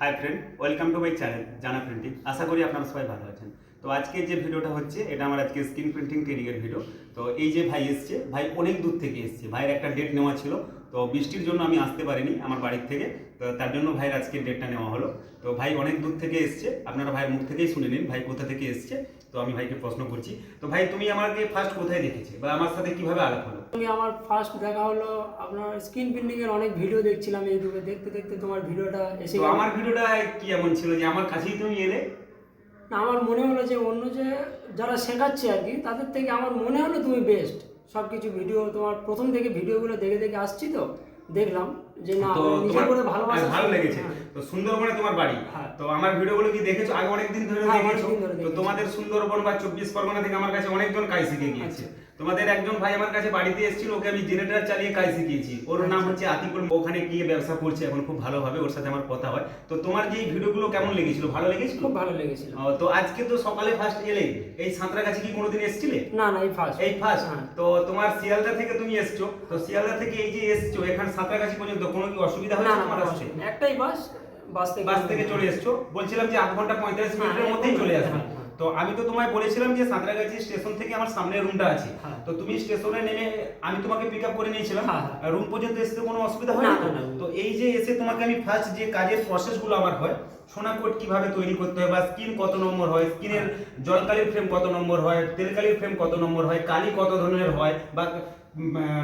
Hi friend welcome to my channel Jana printing আশা করি আপনারা সবাই ভালো আছেন। তো আজকে যে ভিডিওটা হচ্ছে, এটা আমার আজকে স্ক্রিন প্রিন্টিং ট্রেনিংয়ের ভিডিও তো এই যে ভাই এসছে, ভাই অনেক দূর থেকে এসছে। ভাইয়ের একটা ডেট নেওয়া ছিল। তো বৃষ্টির জন্য আমি আসতে পারিনি আমার বাড়ির থেকে। তো তার জন্য ভাইয়ের আজকে ডেটটা নেওয়া হলো। তো ভাই অনেক দূর থেকে এসছে। আপনারা ভাইয়ের মুখ থেকেই শুনে নিন ভাই কোথা থেকে এসছে। তো আমি ভাইকে প্রশ্ন করছি। তো ভাই, তুমি আমাকে ফার্স্ট কোথায় দেখেছে? বা আমার সাথে কীভাবে আলাপ হলো? আমি আমার ফার্স্ট দেখা হলো আপনার স্ক্রিন প্রিন্টিং এর অনেক ভিডিও দেখছিলাম ইউটিউবে। দেখতে দেখতে তোমার ভিডিওটা এসে তো গেল। আমার ভিডিওটা কি এমন ছিল যে আমার কাছেই তুমি এলে? না, আমার মনে হলো যে অন্য যে যারা শেখাচ্ছে আর কি তাদের থেকে আমার মনে হলো তুমি বেস্ট সব কিছু ভিডিও তোমার প্রথম থেকে ভিডিওগুলো দেখে দেখে আসছি তো দেখলাম যে না নিজের করে ভালোবাসা ভালো লেগেছে। হ্যাঁ। তো সুন্দরবনে তোমার বাড়ি? হ্যাঁ। তো আমার ভিডিওগুলো কি দেখেছ? আগে অনেক দিন ধরে হ্যাঁ, দেখেছ? তো তোমাদের সুন্দরবন বা চব্বিশ পরগনা থেকে আমার কাছে অনেকজন কাজ শিখে গিয়েছে। আচ্ছা। তোমাদের একজন ভাই আমার কাছে বাড়িতে এসেছিল ওকে আমি জেনারেটর চালিয়ে কাজ শিখিয়েছি। ওর নাম আচ্ছা। হচ্ছে আতিকুল। ওখানে গিয়ে ব্যবসা করছে এখন খুব ভালোভাবে ওর সাথে আমার কথা হয়। তো তোমার যে এই ভিডিওগুলো কেমন লেগেছিল? ভালো লেগেছিল? খুব ভালো লেগেছিল। তো আজকে তো সকালে ফার্স্ট এলে এই সাঁতরাগাছি কি কোনোদিন এসেছিলে? না না এই ফার্স্ট এই ফার্স্ট হ্যাঁ। তো তোমার শিয়ালদা থেকে তুমি এসছো তো শিয়ালদা থেকে এই যে এসছো এখানে সাঁতরাগাছি পর্যন্ত কোনো কি অসুবিধা হয়েছে তোমার অসুবিধা। নেই। একটাই বাস বাস থেকে বাস থেকে চলে এসছো। বলছিলাম যে আধ ঘণ্টা পঁয়তাল্লিশ মিনিটের হ্যাঁ, মধ্যেই চলে আসবে। হ্যাঁ। তো আমি তো তোমায় বলেছিলাম যে সাঁতরাগাছি স্টেশন থেকে আমার সামনে রুমটা আছে হ্যাঁ। তো তুমি স্টেশনে নেমে আমি তোমাকে পিক আপ করে নিয়েছিলাম হ্যাঁ, হ্যাঁ। রুম পর্যন্ত এসে কোনো অসুবিধা হয় না, তো? এই যে এসে তোমাকে আমি ফার্স্ট যে কাজের প্রসেসগুলো আমার হয় সোনা কোট কীভাবে তৈরি করতে হয় বা স্কিন কত নম্বর হয় স্কিনের জলকালির ফ্রেম কত নম্বর হয় তেলকালির ফ্রেম কত নম্বর হয় কালি কত ধরনের হয় বা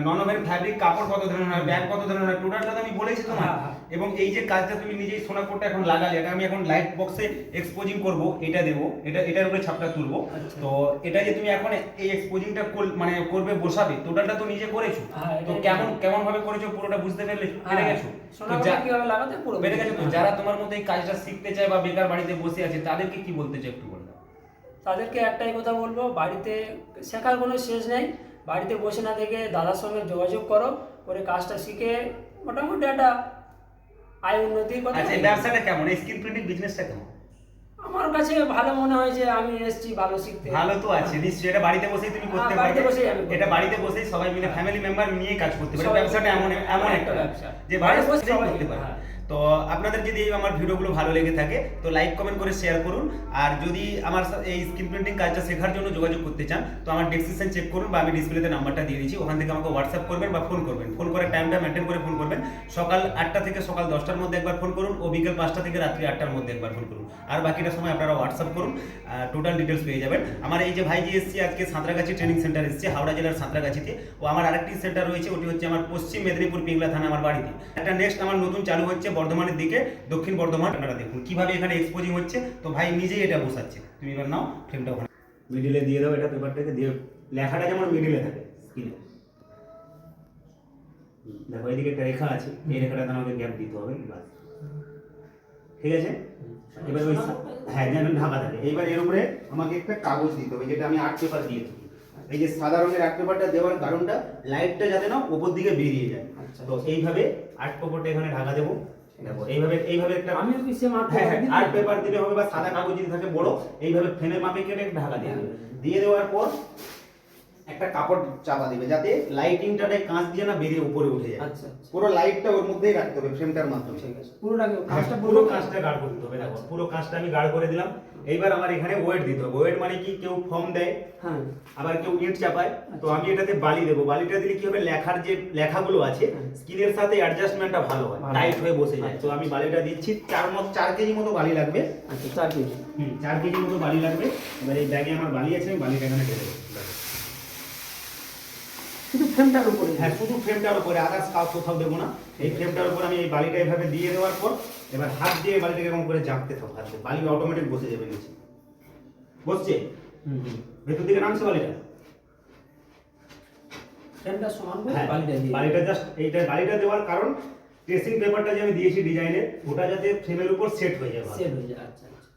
ননভেন ফ্যাব্রিক কাপড় কত ধরনের হয় ব্যাগ কত ধরনের হয় টোটালটা তো আমি বলেছি তোমার হ্যাঁ, হ্যাঁ। এবং এই যে কাজটা তুমি নিজেই সোনা কোটটা এখন লাগালে এটা আমি এখন লাইট বক্সে এক্সপোজিং করব এটা দেবো এটা এটার উপরে ছাপটা তুলবো। আচ্ছা। তো এটা যে তুমি এখন এই এক্সপোজিংটা মানে করবে বসাবে টোটালটা তো নিজে করেছ? হ্যাঁ, তো কেমন কেমন ভাবে করেছ পুরোটা বুঝতে পারলে? পেরে গেছো? কীভাবে লাগাতে পুরো পেরে গেছো তো? যারা তোমার মধ্যে এই কাজটা শিখতে চায় বা বেকার বাড়িতে বসে আছে তাদেরকে কি বলতে চাই একটু বলবে তাদেরকে একটাই কথা বলব বাড়িতে শেখার কোনো শেষ নেই। বাড়িতে বসে না থেকে দাদার সঙ্গে যোগাযোগ করো করে কাজটা শিখে মোটামুটি একটা আয় উন্নতির কথা আচ্ছা এই ব্যবসাটা কেমন? এই স্ক্রিন প্রিন্টিং বিজনেসটা কেমন? আমার কাছে ভালো মনে হয় যে আমি এসেছি ভালো শিখতে। ভালো তো আছে নিশ্চয়ই। এটা বাড়িতে বসেই তুমি করতে হ্যাঁ, বাড়িতে পারবে বসেই আমি এটা বাড়িতে বসেই সবাই মিলে ফ্যামিলি মেম্বার নিয়ে কাজ করতে পারে সবাই- ব্যবসাটা এমন এমন একটা ব্যবসা। যে বাড়িতে বসে করতে পারে হ্যাঁ। তো আপনাদের যদি আমার ভিডিওগুলো ভালো লেগে থাকে, তো লাইক কমেন্ট করে শেয়ার করুন। আর যদি আমার এই স্ক্রিন প্রিন্টিং কাজটা শেখার জন্য যোগাযোগ করতে চান, তো আমার ডেসক্রিপশন চেক করুন বা আমি ডিসপ্লেতে নাম্বারটা দিয়ে দিয়েছি ওখান থেকে আমাকে হোয়াটসঅ্যাপ করবেন বা ফোন করবেন। ফোন করে টাইমটা মেনটেন করে ফোন করবেন। সকাল আটটা থেকে সকাল দশটার মধ্যে একবার ফোন করুন ও বিকেল পাঁচটা থেকে রাত্রি আটটার মধ্যে একবার ফোন করুন। আর বাকিটা সময় আপনারা হোয়াটসঅ্যাপ করুন টোটাল ডিটেলস পেয়ে যাবেন। আমার এই যে ভাইজি এসছি, আজকে সাঁতরাগাছি ট্রেনিং সেন্টার এসছে, হাওড়া জেলার সাঁতরাগাছিতে। ও আমার আরেকটি সেন্টার রয়েছে, ওটি হচ্ছে আমার পশ্চিম মেদিনীপুর পিংলা থানা, আমার বাড়িতে। একটা নেক্সট আমার নতুন চালু হচ্ছে বর্ধমানের দিকে দক্ষিণ বর্ধমান আপনারা দেখুন। কীভাবে এখানে এক্সপোজিং হচ্ছে? তো ভাই নিজেই এটা বসাচ্ছে। তুমি এবার নাও ফ্রেমটা ওখানে। মিডিলে দিয়ে দাও এটা পেপারটাকে দিয়ে লেখাটা যেমন মিডিলে থাকে স্ক্রিনে দেখো এদিকে একটা রেখা আছে এই রেখাটাতে আমাকে গ্যাপ দিতে হবে বাস ঠিক আছে? এবার ওই হ্যাঁ যেন ঢাকা থাকে। এইবার এর উপরে আমাকে একটা কাগজ দিতে হবে যেটা আমি আর্ট পেপার দিয়ে থাকি। এই যে সাদা রঙের আর্ট পেপারটা দেওয়ার কারণটা লাইটটা যাতে না উপর দিকে বেরিয়ে যায়। আচ্ছা। তো এইভাবে আর্ট পেপারটা এখানে ঢাকা দেবো। দেখো এইভাবে এইভাবে একটা আর্ট হ্যাঁ হ্যাঁ পেপার দিলে হবে বা সাদা কাগজ যদি থাকে বড় এইভাবে ফ্রেমের মাপে কেটে ঢাকা দিয়ে দিয়ে দেওয়ার পর একটা কাপড় চাপা দিবে যাতে লাইটিংটাতে কাঁচ দিয়ে না বেরিয়ে উপরে উঠে যায়। আচ্ছা আচ্ছা। পুরো লাইটটা ওর মধ্যেই রাখতে হবে ফ্রেমটার মাধ্যমে। ঠিক আছে। পুরোটাকে কাজটা কাজটা পুরো পুরো কাজটা গাঢ় করতে হবে দেখো পুরো কাজটা আমি গাঢ় করে দিলাম। এইবার আমার এখানে ওয়েট দিতে হবে। ওয়েট মানে কি? কেউ ফর্ম দেয় হ্যাঁ। আবার কেউ ইট চাপায়। তো আমি এটাতে বালি দেবো। বালিটা দিলে কি হবে? লেখার যে লেখাগুলো আছে স্কিনের সাথে অ্যাডজাস্টমেন্টটা ভালো হয়। টাইট হয়ে বসে যায়। তো আমি বালিটা দিচ্ছি চার মত চার কেজি মতো বালি লাগবে। আচ্ছা চার কেজি। হুম চার কেজি মতো বালি লাগবে। এবার এই ব্যাগে আমার বালি আছে আমি বালিটা এখানে ঢেলে দেবো। শুধু ফ্রেমটার উপরে। হ্যাঁ শুধু ফ্রেমটার উপরে আদার্স কাউ কোথাও দেবো না। এই ফ্রেমটার উপর আমি এই বালিটা এইভাবে দিয়ে দেওয়ার পর এবার হাত দিয়ে বালিটাকে এরকম করে জাপতে থাকব হাত বালি অটোমেটিক বসে যাবে নিচে। বসছে? হুম হুম। ভেতর দিকে নামছে বালিটা? ফ্রেমটা সমান হ্যাঁ বালিটা দিয়ে। বালিটা জাস্ট এইটা বালিটা দেওয়ার কারণ ট্রেসিং পেপারটা যে আমি দিয়েছি ডিজাইনের ওটা যাতে ফ্রেমের উপর সেট হয়ে যায় ভালো। সেট হয়ে যায় আচ্ছা আচ্ছা।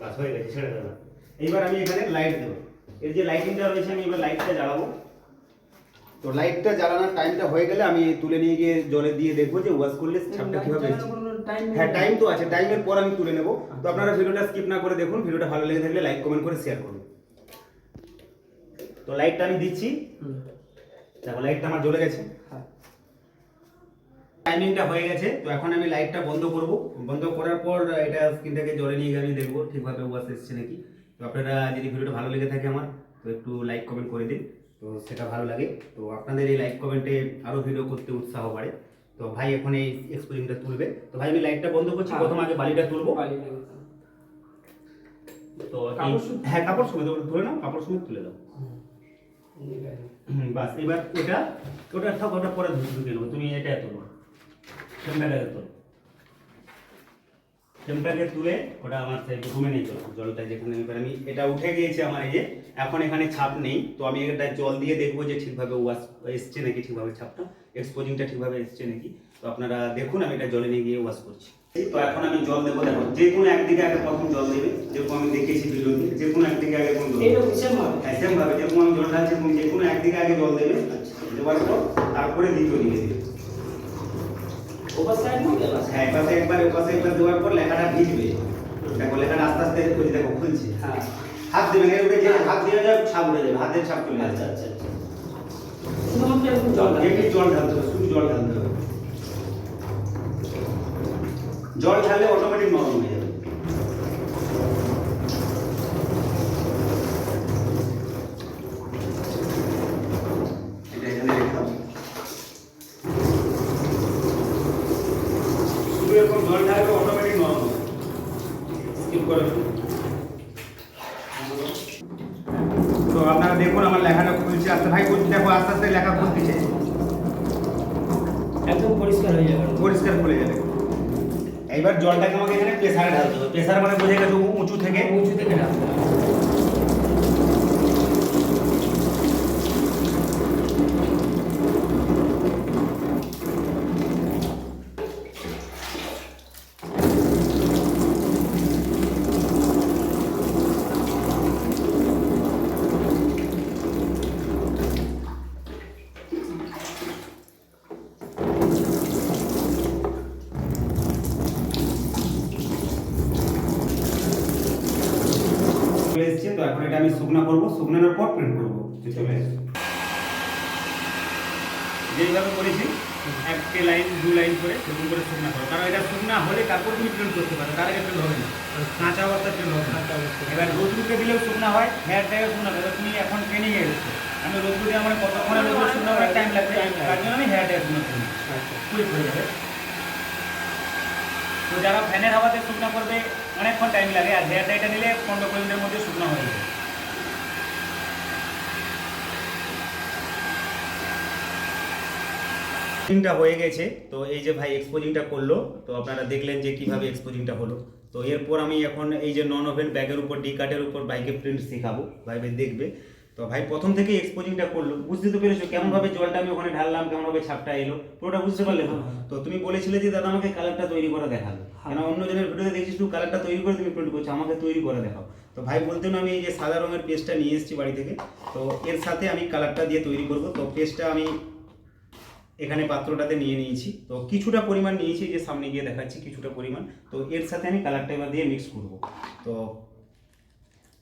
বাস হয়ে গেছে ছেড়ে দেবো। এইবার আমি এখানে লাইট দেবো। এর যে লাইটিংটা রয়েছে আমি এবার লাইটটা জ্বালাবো। তো লাইটটা জ্বালানোর টাইমটা হয়ে গেলে আমি তুলে নিয়ে গিয়ে জলে দিয়ে দেখব যে ওয়াশ করলে ছাপটা কীভাবে এসেছে হ্যাঁ টাইম তো আছে টাইমের পর আমি তুলে নেব। তো আপনারা ভিডিওটা স্কিপ না করে দেখুন ভিডিওটা ভালো লেগে থাকলে লাইক কমেন্ট করে শেয়ার করুন। তো লাইটটা আমি দিচ্ছি। দেখো লাইটটা আমার জ্বলে গেছে। হ্যাঁ। টাইমিংটা হয়ে গেছে তো এখন আমি লাইটটা বন্ধ করব। বন্ধ করার পর এটা স্ক্রিনটাকে জলে নিয়ে গিয়ে আমি দেখব ঠিকভাবে ওয়াশ এসছে নাকি। তো আপনারা যদি ভিডিওটা ভালো লেগে থাকে আমার তো একটু লাইক কমেন্ট করে দিন। তো সেটা ভালো লাগে। তো আপনাদের এই লাইক কমেন্টে আরও ভিডিও করতে উৎসাহ বাড়ে। তো ভাই এখন এই এক্সপোজিংটা তুলবে। তো ভাই আমি লাইটটা বন্ধ করছি হ্যাঁ। প্রথম আগে বালিটা তুলবো। তো। হ্যাঁ কাপড় সময় ধরে নাও কাপড় সময় তুলে দাও। বাস এবার ওটা ওটা থাক ওটা পরে ধুয়ে নেব। তুমি এটা তোলো। ফ্রেমটাকে তোলো। ফ্রেমটাকে তুলে ওটা আমার রুমে নিয়ে চলো জলটা যেখানে এবার আমি এটা উঠে গিয়েছে আমার এই যে এখন এখানে ছাপ নেই। তো আমি এটা জল দিয়ে দেখব যে ঠিকভাবে ওয়াশ এসছে নাকি ঠিকভাবে ছাপটা। এক্সপোজিংটা ঠিকভাবে এসছে নাকি। তো আপনারা দেখুন আমি এটা জলে নিয়ে গিয়ে ওয়াশ করছি। তো এখন আমি জল দেবো দেখো। যে কোনো একদিকে আগে প্রথম জল দেবে যেরকম আমি দেখেছি ভিডিওতে যে কোনো একদিকে আগে কোন জল? হ্যাঁ যেরকম আমি জল ঢালছি যে কোনো একদিকে আগে জল দেবে। দেওয়ার পর তারপরে দ্বিতীয় দিকে দেবে। না হ্যাঁ এপাশে একবার একবার দেওয়ার পর লেখাটা ভিজবে। দেখো লেখাটা আস্তে আস্তে ওই দেখো খুলছে। হ্যাঁ। হাত দেবে না উঠে যে হাত দিয়ে যাবে ছাপ উড়ে যাবে হাতের ছাপ চলে আচ্ছা, আচ্ছা, আচ্ছা। জল ঢালে জল ঢালতে হবে শুধু জল ঢালতে হবে। জল ঢাললে অটোমেটিক নরম হয়ে যাবে এটা এখানে রেখে দাও জল ঢাললে অটোমেটিক নরম হবে। স্কিপ করে তো আপনারা দেখুন আমার লেখাটা খুলছে। আস্তে ভাই খুলছে দেখো আস্তে আস্তে লেখা খুলতেছে। একদম পরিষ্কার হয়ে যাবে। পরিষ্কার খুলে যাবে। এইবার জলটাকে আমাকে এখানে প্রেসারে ঢালতে হবে। প্রেসার মানে বোঝা গেছে উঁচু থেকে। আমি শুকনা করব শুকনানোর পর প্রিন্ট করব যে চলে এসছে। যেইভাবে করেছি একটা লাইন দু লাইন করে সেরকম করে শুকনা করো। কারণ এটা শুকনা হলে তারপর তুমি প্রিন্ট করতে পারো তার আগে প্রিন্ট হবে না। কাঁচা অবস্থা প্রিন্ট হবে না। এবার রোদ্রুকে দিলেও শুকনা হয় হেয়ার ড্রাইও শুকনা এবার তুমি এখন ট্রেনিং এ এসেছ আমি রোদ্রু দিয়ে আমার কতক্ষণে রোদ্রু শুকনা অনেক টাইম লাগবে? তার জন্য আমি হেয়ার ড্রাই শুকনো করি। কুইক হয়ে যাবে। তো যারা ফ্যানের হাওয়াতে শুকনা করবে অনেকক্ষণ টাইম লাগে। আর হেয়ার ড্রাইটা নিলে পনেরো কুড়ি মিনিটের মধ্যে শুকনো হয়ে যাবে। এক্সপোজিংটা হয়ে গেছে তো এই যে ভাই এক্সপোজিংটা করল তো আপনারা দেখলেন যে কীভাবে এক্সপোজিংটা হলো। তো এরপর আমি এখন এই যে নন ওভেন ব্যাগের উপর ডি কাটের উপর বাইকে প্রিন্ট শেখাবো ভাই ভাই দেখবে। তো ভাই প্রথম থেকে এক্সপোজিংটা করল বুঝতে তো পেরেছ কেমন ভাবে জলটা আমি ওখানে ঢাললাম কেমন ভাবে ছাপটা এলো পুরোটা বুঝতে পারলে তো? হ্যাঁ। তো তুমি বলেছিলে যে দাদা আমাকে কালারটা তৈরি করে দেখাল হ্যাঁ। কেন অন্য জনের ভিডিওতে দেখছিস তুই কালারটা তৈরি করে তুমি প্রিন্ট করছ আমাকে তৈরি করে দেখাও। তো ভাই বলতে না আমি এই যে সাদা রঙের পেস্টটা নিয়ে এসেছি বাড়ি থেকে তো এর সাথে আমি কালারটা দিয়ে তৈরি করব। তো পেস্টটা আমি এখানে পাত্রটাতে নিয়ে নিয়েছি। তো কিছুটা পরিমাণ নিয়েছি যে সামনে গিয়ে দেখাচ্ছি কিছুটা পরিমাণ। তো এর সাথে আমি কালারটা এবার দিয়ে মিক্স করব। তো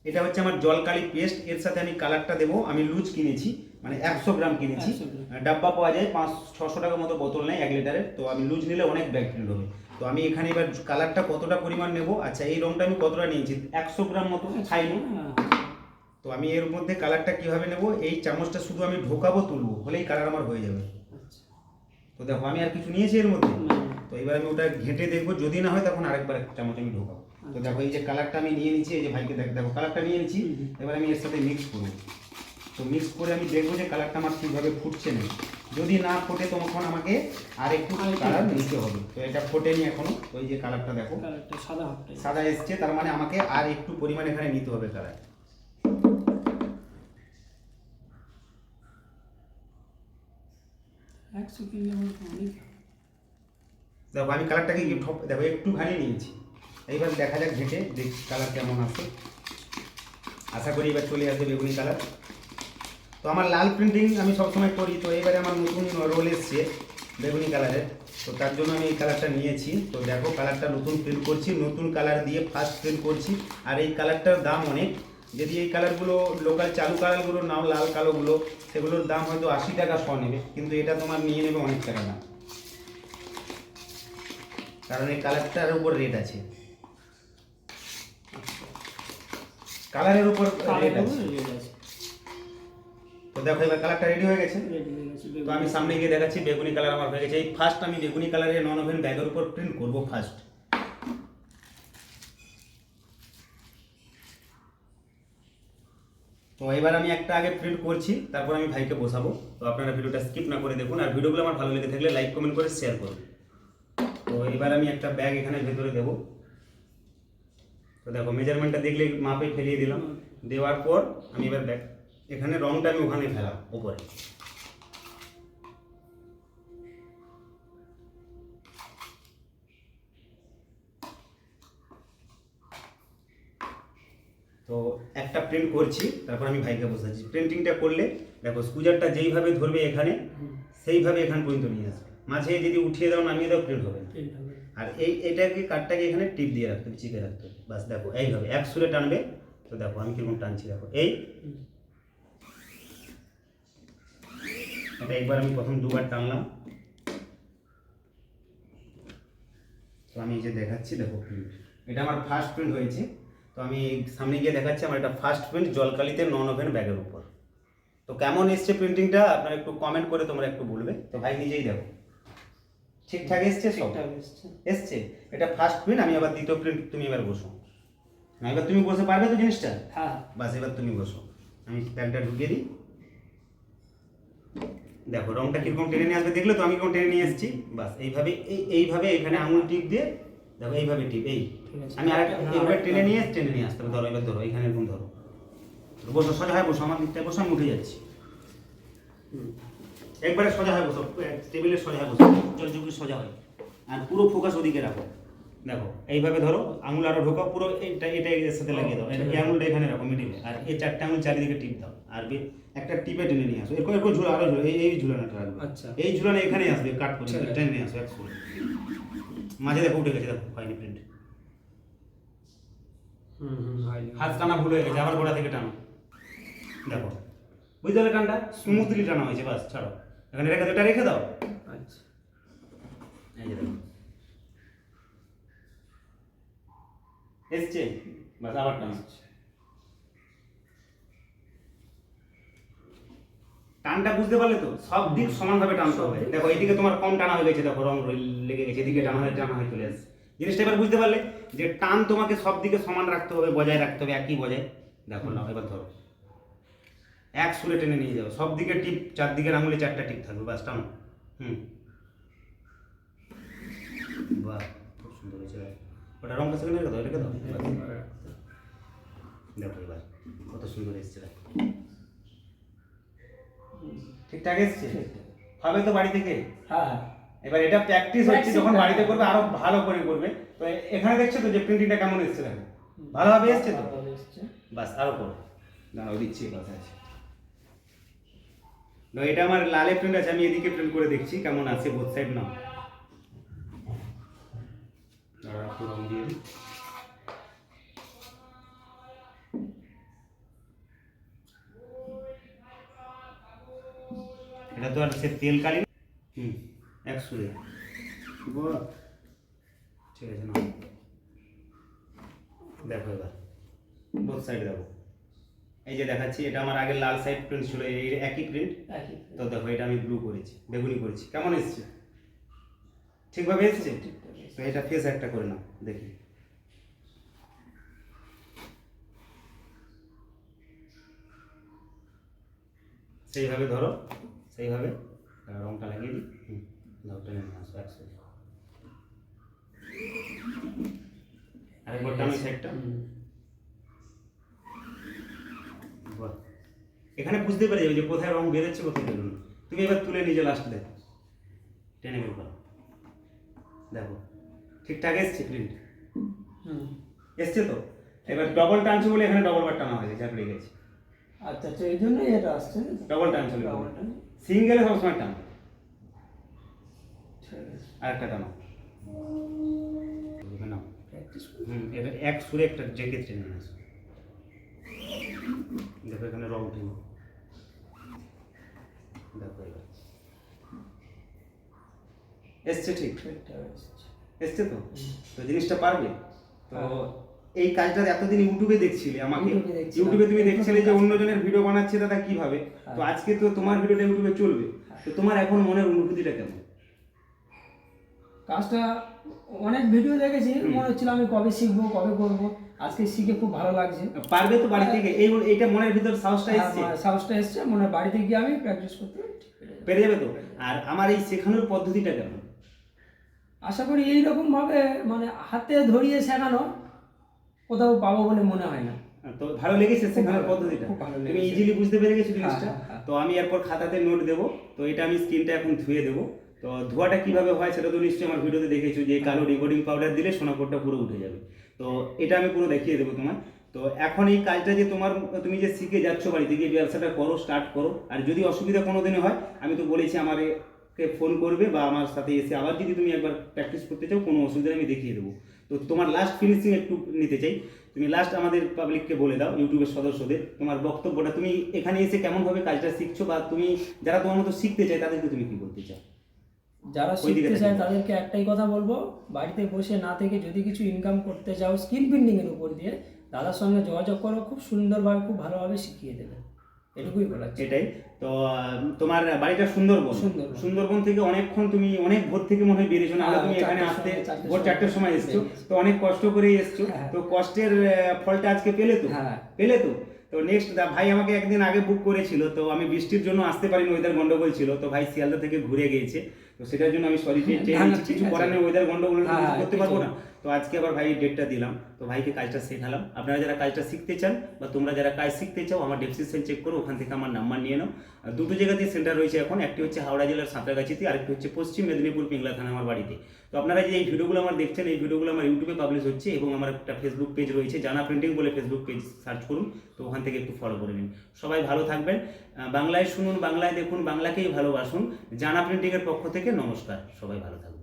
এটা হচ্ছে আমার জলকালি পেস্ট এর সাথে আমি কালারটা দেবো। আমি লুজ কিনেছি মানে একশো গ্রাম কিনেছি। ডাব্বা পাওয়া যায় পাঁচ ছশো টাকার মতো বোতল নেয় এক লিটারের। তো আমি লুজ নিলে অনেক ব্যাগ ফিল হবে। তো আমি এখানে এবার কালারটা কতটা পরিমাণ নেব? আচ্ছা এই রংটা আমি কতটা নিয়েছি? একশো গ্রাম মতো খাইনি হ্যাঁ। তো আমি এর মধ্যে কালারটা কীভাবে নেব? এই চামচটা শুধু আমি ঢোকাবো তুলবো হলেই কালার আমার হয়ে যাবে। তো দেখো আমি আর কিছু নিয়েছি এর মধ্যে। তো এবার আমি ওটা ঘেঁটে দেখব যদি না হয় তখন আরেকবার এক চামচ আমি ঢোকাবো। তো দেখো এই যে কালারটা আমি নিয়ে নিচ্ছি এই যে ভাইকে দেখ দেখো কালারটা নিয়ে নিচ্ছি। এবার আমি এর সাথে মিক্স করব। তো মিক্স করে আমি দেখব যে কালারটা আমার ঠিকভাবে ফুটছে না। যদি না ফোটে তখন আমাকে আর একটু কালার নিতে হবে। তো এটা ফোটেনি এখনও ওই যে কালারটা দেখো। সাদা সাদা এসছে তার মানে আমাকে আর একটু পরিমাণ এখানে নিতে হবে কালার একশো কিনলে আমার অনেক দেখো, আমি কালারটাকে দেখো একটুখানি নিয়েছি। এইবার দেখা যাক ঘেটে, দেখ কালার কেমন আসে আশা করি এবার চলে আসবে বেগুনি কালার তো আমার লাল প্রিন্টিং আমি সবসময় করি, তো এবারে আমার নতুন রোল এসছে বেগুনি কালারের তো তার জন্য আমি এই কালারটা নিয়েছি। তো দেখো কালারটা নতুন প্রিন্ট করছি, নতুন কালার দিয়ে ফার্স্ট প্রিন্ট করছি। আর এই কালারটার দাম অনেক। যদি এই কালারগুলো লোকাল চালু কালারগুলোর নাও লাল কালোগুলো সেগুলোর দাম হয়তো আশি টাকা শ নেবে কিন্তু এটা তোমার নিয়ে নেবে অনেক টাকা দাম। কারণ এই কালারটার উপর রেট আছে। কালারের উপর রেট আছে। তো দেখো এবার কালারটা রেডি হয়ে গেছে। তো আমি সামনে গিয়ে দেখাচ্ছি বেগুনি কালার আমার হয়ে গেছে। এই ফার্স্ট আমি বেগুনি কালারের নন ওভেন ব্যাগের উপর প্রিন্ট করব ফার্স্ট তো এবার আমি একটা আগে প্রিন্ট করছি, তারপর আমি ভাইকে বসাবো। তো আপনারা ভিডিওটা স্কিপ না করে দেখুন, আর ভিডিওগুলো আমার ভালো লেগে থাকলে লাইক কমেন্ট করে শেয়ার করুন। তো এবার আমি একটা ব্যাগ এখানে ভেতরে দেবো। তো দেখো মেজারমেন্টটা দেখলে মাপে ফেলিয়ে দিলাম। দেওয়ার পর আমি এবার ব্যাগ এখানে রংটা আমি ওখানে ফেলাম, উপরে। তো একটা প্রিন্ট করছি তারপর আমি ভাইকে বসাচ্ছি প্রিন্টিংটা করলে দেখো স্কুজারটা যেইভাবে ধরবে এখানে সেইভাবে এখান পর্যন্ত নিয়ে আসবে। মাঝে যদি উঠিয়ে দাও নামিয়ে দাও প্রিন্ট হবে। আর এই এটাকে কাঠটাকে এখানে টিপ দিয়ে রাখতে হবে চিপে রাখতে হবে। বাস দেখো এইভাবে। এক সুরে টানবে তো দেখো আমি কীরকম টানছি দেখো এই। এটা একবার আমি প্রথম দুবার টানলাম। তো আমি এই যে দেখাচ্ছি দেখো প্রিন্ট এটা আমার ফার্স্ট প্রিন্ট হয়েছে। তো আমি সামনে গিয়ে দেখাচ্ছি আমার এটা ফার্স্ট প্রিন্ট জলকালিতে নন ওভেন ব্যাগের উপর। তো কেমন এসছে প্রিন্টিংটা আপনারা একটু কমেন্ট করে তোমরা একটু বলবে। তো ভাই নিজেই দেখো। ঠিকঠাক এসছে সব? এসছে। এটা ফার্স্ট প্রিন্ট আমি আবার দ্বিতীয় প্রিন্ট তুমি এবার বসো। না এবার তুমি বসে পারবে তো জিনিসটা? হ্যাঁ। বাস এবার তুমি বসো। আমি প্যান্টটা ঢুকিয়ে দিই। দেখো রংটা কীরকম টেনে নিয়ে আসবে দেখলে তো আমি কীরকম টেনে নিয়ে এসেছি। বাস এইভাবে এই এইভাবে এখানে আঙুল টিপ দিয়ে দেখো এইভাবে টিপ এই। আমি আর আরেকটা- টেনে নিয়ে টেনে নিয়ে আসতে হবে ধরো এবার ধরো এখানে এরকম ধরো। বসো সোজা হয় বসো আমার দিকটা বসো আমি উঠে যাচ্ছি। একবারে সোজা হয় বসো টেবিলের সোজা হয় বসো জল চুপড়ি সোজা হয়। আর পুরো ফোকাস ওদিকে রাখো। দেখো এইভাবে ধরো আঙুল আরও ঢোকাও পুরো এইটা এটা এর সাথে লাগিয়ে দাও। এটা- এই আঙুলটা এখানে রাখো মিডিলে আর এই চারটে আঙুল চারিদিকে টিপ দাও। আর একটা টিপে টেনে নিয়ে আসো। এরকম এরকম ঝুলা আরও ঝুলা এই এই ঝুলানাটা রাখবে। আচ্ছা। এই ঝুলানো এখানেই আসবে কাট করে। টেনে নিয়ে আসো একশো মাঝে দেখো উঠে গেছে দেখো হয়নি প্রিন্ট। হাত টানা ভুল হয়ে গেছে আবার গোড়া থেকে টানো। দেখো বুঝতে পারলে টানটা স্মুথলি টানা হয়েছে বাস ছাড়ো। এখানে রেখে দাও এটা রেখে দাও। আচ্ছা। এই দেখো। এসছে বাস আবার টানো। টানটা বুঝতে পারলে তো সব দিক সমানভাবে টানতে হবে। দেখো এইদিকে তোমার কম টানা হয়ে গেছে দেখো রং লেগে গেছে এদিকে টানা হয়ে টানা হয়ে চলে আসছে। জিনিসটা এবার বুঝতে পারলে যে টান তোমাকে সব দিকে সমান রাখতে হবে বজায় রাখতে হবে একই বজায়। দেখো না এবার ধরো। এক সুরে টেনে নিয়ে যাও। সব দিকে টিপ চারদিকের আঙুলে চারটা টিপ থাকবে বাস টানো। হুম। বাহ খুব সুন্দর হয়েছে ওটা রং কাছে রেখে দাও রেখে দাও। দেখো এবার কত সুন্দর এসছে ঠিকঠাক এসছে? হবে তো বাড়ি থেকে? হ্যাঁ হ্যাঁ। এবার এটা প্র্যাকটিস হচ্ছে যখন বাড়িতে করবে আরও ভালো করে করবে। তো এখানে দেখছ তো যে প্রিন্টিংটা কেমন এসছে দেখো। ভালোভাবে এসছে তো? বাস আরও করো। দাঁড়াও দিচ্ছি কথা আছে। না এটা আমার লালে প্রিন্ট আছে আমি এদিকে প্রিন্ট করে দেখছি কেমন আছে বোথ সাইড না রং দিয়ে এটা তো আর সে তেল কালি না। হুম একশো বাহ ঠিক আছে না দেখো এবার বোথ সাইড দেখো। এই যে দেখাচ্ছি এটা আমার আগে লাল সাইড প্রিন্ট ছিল এই একই প্রিন্ট তো দেখো এটা আমি ব্লু করেছি বেগুনি করেছি। কেমন এসছে? ঠিকভাবে এসছে? ঠিকঠাক তো এটা ফেস একটা করে নাও দেখি। সেইভাবে ধরো সেইভাবে। আর রংটা লাগিয়ে দিই। আরেকবার টানো সাইডটা হুম। বাহ। এখানে বুঝতে পেরে যে কোথায় রং বেরোচ্ছে কোথায় বেরোনো তুমি এবার তুলে নিজে লাস্ট দেখো টেনে বের করো। দেখো ঠিকঠাক এসছে প্রিন্ট হুম। এসছে তো? এবার ডবল টানছে বলে এখানে ডবল বার টানা হয়ে গেছে গেছে। আচ্ছা আচ্ছা এই জন্যই এটা আসছে। ডবল টানছে Double টান। সিঙ্গেলে সবসময় টান আর একটা টানো নাও। হুম এবার এক সুরে একটা জেকে টেনে নিয়ে আসো। দেখো এখানে রং টেনে। দেখো এবার। এসছে ঠিক? এসছে তো? তো জিনিসটা পারবে? তো। এই কাজটা এতদিন ইউটিউবে দেখছিলে আমাকে? ইউটিউবে তুমি দেখছিলে যে অন্যজনের ভিডিও বানাচ্ছে দাদা কীভাবে? তো হ্যাঁ। আজকে তো তোমার ভিডিওটা ইউটিউবে চলবে। তো তোমার এখন মনের অনুভূতিটা কেমন? কাজটা অনেক ভিডিও দেখেছি মনে হচ্ছিল আমি কবে শিখব কবে করব। আজকে শিখে খুব ভালো লাগছে। পারবে তো বাড়ি থেকে? এই এইটা মনের ভিতর সাহসটা এসছে? হ্যাঁ, সাহসটা এসছে মনে বাড়িতে গিয়ে আমি প্র্যাকটিস করতে পেরে যাব। তো? আর আমার এই শেখানোর পদ্ধতিটা কেমন? আশা করি এইরকম ভাবে মানে হাতে ধরিয়ে শেখানো কোথাও পাবো বলে মনে হয় না। তো ভালো লেগেছে শেখানোর পদ্ধতিটা? তুমি। ইজিলি বুঝতে পেরে গেছো জিনিসটা? হ্যাঁ, হ্যাঁ। তো আমি এরপর খাতাতে নোট দেবো। তো এটা আমি স্ক্রিনটা এখন ধুয়ে দেবো। তো ধোয়াটা কীভাবে হয় সেটা তো নিশ্চয়ই আমার ভিডিওতে দেখেছ যে কালো রেকর্ডিং পাউডার দিলে সোনাকোটটা পুরো উঠে যাবে। তো এটা আমি পুরো দেখিয়ে দেবো তোমার তো এখন এই কাজটা যে তোমার, তুমি যে শিখে যাচ্ছ বাড়িতে গিয়ে ব্যবসাটা করো স্টার্ট করো। আর যদি অসুবিধা কোনো দিনে হয়, আমি তো বলেছি আমার কে ফোন করবে বা আমার সাথে এসে আবার যদি তুমি একবার প্র্যাকটিস করতে চাও, কোনো অসুবিধা আমি দেখিয়ে দেবো। তো তোমার লাস্ট ফিনিশিং একটু নিতে চাই। তুমি লাস্ট আমাদের পাবলিককে বলে দাও, ইউটিউবের সদস্যদের, তোমার বক্তব্যটা। তুমি এখানে এসে কেমনভাবে কাজটা শিখছো বা তুমি যারা তোমার মতো শিখতে চায়, তাদেরকে তুমি কি বলতে চাও? যারা শিখতে চায় তাদেরকে একটাই কথা বলব বাড়িতে বসে না থেকে যদি কিছু ইনকাম করতে চাও স্কিন প্রিন্টিংয়ের উপর দিয়ে দাদার সঙ্গে যোগাযোগ করো খুব সুন্দরভাবে খুব ভালোভাবে শিখিয়ে দেবে। এটুকুই ছিল। এটাই। তো তোমার বাড়িটা সুন্দরবন। সুন্দরবন। সুন্দরবন থেকে অনেকক্ষণ তুমি অনেক ভোর থেকে মনে হয় বেরিয়েছো না হ্যাঁ, তুমি এখানে আসতে ভোর চারটের সময় এসছো। তো অনেক কষ্ট করে এসছো। হ্যাঁ। তো কষ্টের ফলটা আজকে পেলে তো? হ্যাঁ। পেলে তো? তো নেক্সট ভাই আমাকে একদিন আগে বুক করেছিল তো আমি বৃষ্টির জন্য আসতে পারিনি ওয়েদার গন্ডগোল ছিল তো ভাই শিয়ালদা থেকে ঘুরে গিয়েছে। তো সেটার জন্য আমি সরি না, কিছু করার নেই ওয়েদার গন্ডগোল হ্যাঁ, করতে পারব না। তো আজকে আবার ভাই ডেটটা দিলাম। তো ভাইকে কাজটা শেখালাম। আপনারা যারা কাজটা শিখতে চান বা তোমরা যারা কাজ শিখতে চাও, আমার ডেসক্রিপশন চেক করো, ওখান থেকে আমার নাম্বার নিয়ে নাও। দুটো জায়গাতেই সেন্টার রয়েছে এখন, একটি হচ্ছে হাওড়া জেলার সাঁতরাগাছিতে, আরেকটি হচ্ছে পশ্চিম মেদিনীপুর পিংলা থানা আমার বাড়িতে। তো আপনারা যে এই ভিডিওগুলো আমার দেখছেন, এই ভিডিওগুলো আমার ইউটিউবে পাবলিশ হচ্ছে এবং আমার একটা ফেসবুক পেজ রয়েছে, জানা প্রিন্টিং বলে ফেসবুক পেজ সার্চ করুন। তো ওখান থেকে একটু ফলো করে নিন। সবাই ভালো থাকবেন। বাংলায় শুনুন, বাংলায় দেখুন, বাংলাকেই ভালোবাসুন। জানা প্রিন্টিংয়ের পক্ষ থেকে নমস্কার। সবাই ভালো থাকবেন